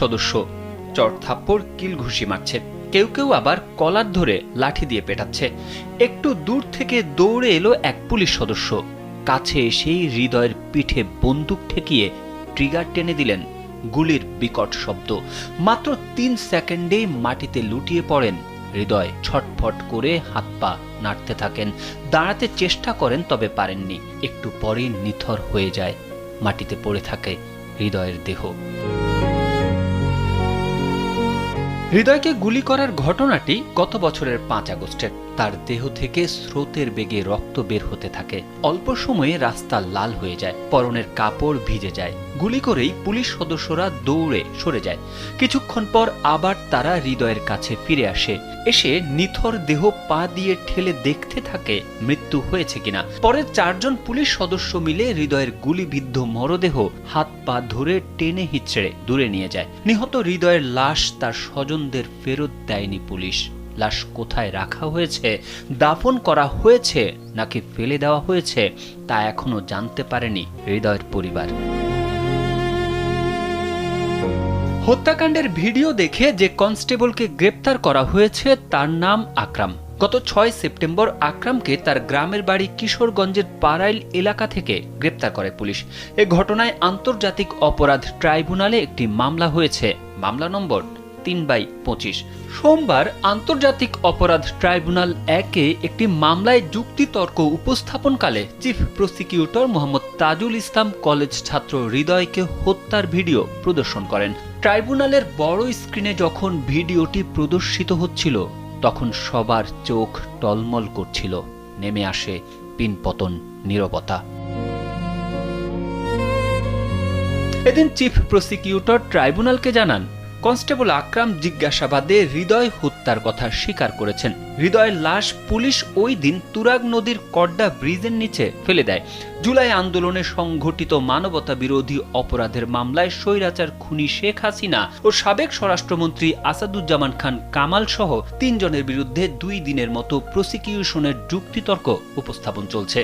সদস্য। চর থাপ্পড় কিল ঘুষি মারছে। কেউ কেউ আবার কলার ধরে লাঠি দিয়ে পেটাচ্ছে। একটু দূর থেকে দৌড়ে এলো এক পুলিশ সদস্য। কাছে এসেই হৃদয়ের পিঠে বন্দুক ঠেকিয়ে ট্রিগার টেনে দিলেন গুলির বিকট শব্দ। মাত্র তিন সেকেন্ডেই মাটিতে লুটিয়ে পড়েন। হৃদয় ছটফট করে হাত পা নাড়তে থাকেন। দাঁড়াতে চেষ্টা করেন, তবে পারেননি। একটু পরেই নিথর হয়ে যায়। মাটিতে পড়ে থাকে হৃদয়ের দেহ। হৃদয়কে গুলি করার ঘটনাটি গত বছরের পাঁচ আগস্টের। তার দেহ থেকে স্রোতের বেগে রক্ত বের হতে থাকে। অল্প সময়ে রাস্তা লাল হয়ে যায়, পরনের কাপড় ভিজে যায়। গুলি করেই পুলিশ সদস্যরা দৌড়ে সরে যায়। কিছুক্ষণ পর আবার তারা হৃদয়ের কাছে ফিরে আসে। এসে নিথর দেহ পা দিয়ে ঠেলে দেখতে থাকে মৃত্যু হয়েছে কিনা। পরে চারজন পুলিশ সদস্য মিলে হৃদয়ের গুলিবিদ্ধ মরদেহ হাত পা ধরে টেনে হিচড়ে দূরে নিয়ে যায়। নিহত হৃদয়ের লাশ তার স্বজনদের ফেরত দেয়নি পুলিশ। লাশ কোথায় রাখা হয়েছে, দাফন করা হয়েছে নাকি ফেলে দেওয়া হয়েছে, তা এখনও জানতে পারেনি হৃদয়ের পরিবার। হত্যাকাণ্ডের ভিডিও দেখে যে কনস্টেবলকে গ্রেপ্তার করা হয়েছে, তার নাম আকরাম। গত ছয় সেপ্টেম্বর আকরামকে তার গ্রামের বাড়ি কিশোরগঞ্জের পাড়াইল এলাকা থেকে গ্রেপ্তার করে পুলিশ। এ ঘটনায় আন্তর্জাতিক অপরাধ ট্রাইব্যুনালে একটি মামলা হয়েছে। মামলা নম্বর তিন বাই পঁচিশ। সোমবার আন্তর্জাতিক অপরাধ ট্রাইব্যুনাল একে একটি মামলায় যুক্তিতর্ক উপস্থাপনকালে chief prosecutor Mohammad Tajul Islam college ছাত্র হৃদয়কে হত্যার ভিডিও প্রদর্শন করেন। ট্রাইব্যুনালের বড় স্ক্রিনে যখন ভিডিওটি প্রদর্শিত হচ্ছিল, তখন সবার চোখ টলমল করছিল, নেমে আসে পিনপতন, নীরবতা। এদিন চিফ প্রসিকিউটর ট্রাইব্যুনালকে জানান কনস্টেবল আকরাম জিজ্ঞাসাবাদে হৃদয় হত্যার কথা স্বীকার করেছেন। হৃদয়ের লাশ পুলিশ ওই দিন তুরাগ নদীর কড্ডা ব্রিজের নিচে ফেলে দেয়। জুলাই আন্দোলনে সংঘটিত মানবতা বিরোধী অপরাধের মামলায় স্বৈরাচার খুনি শেখ হাসিনা ও সাবেক স্বরাষ্ট্রমন্ত্রী আসাদুজ্জামান খান কামাল সহ তিনজনের বিরুদ্ধে দুই দিনের মতো প্রসিকিউশনের যুক্তিতর্ক উপস্থাপন চলছে।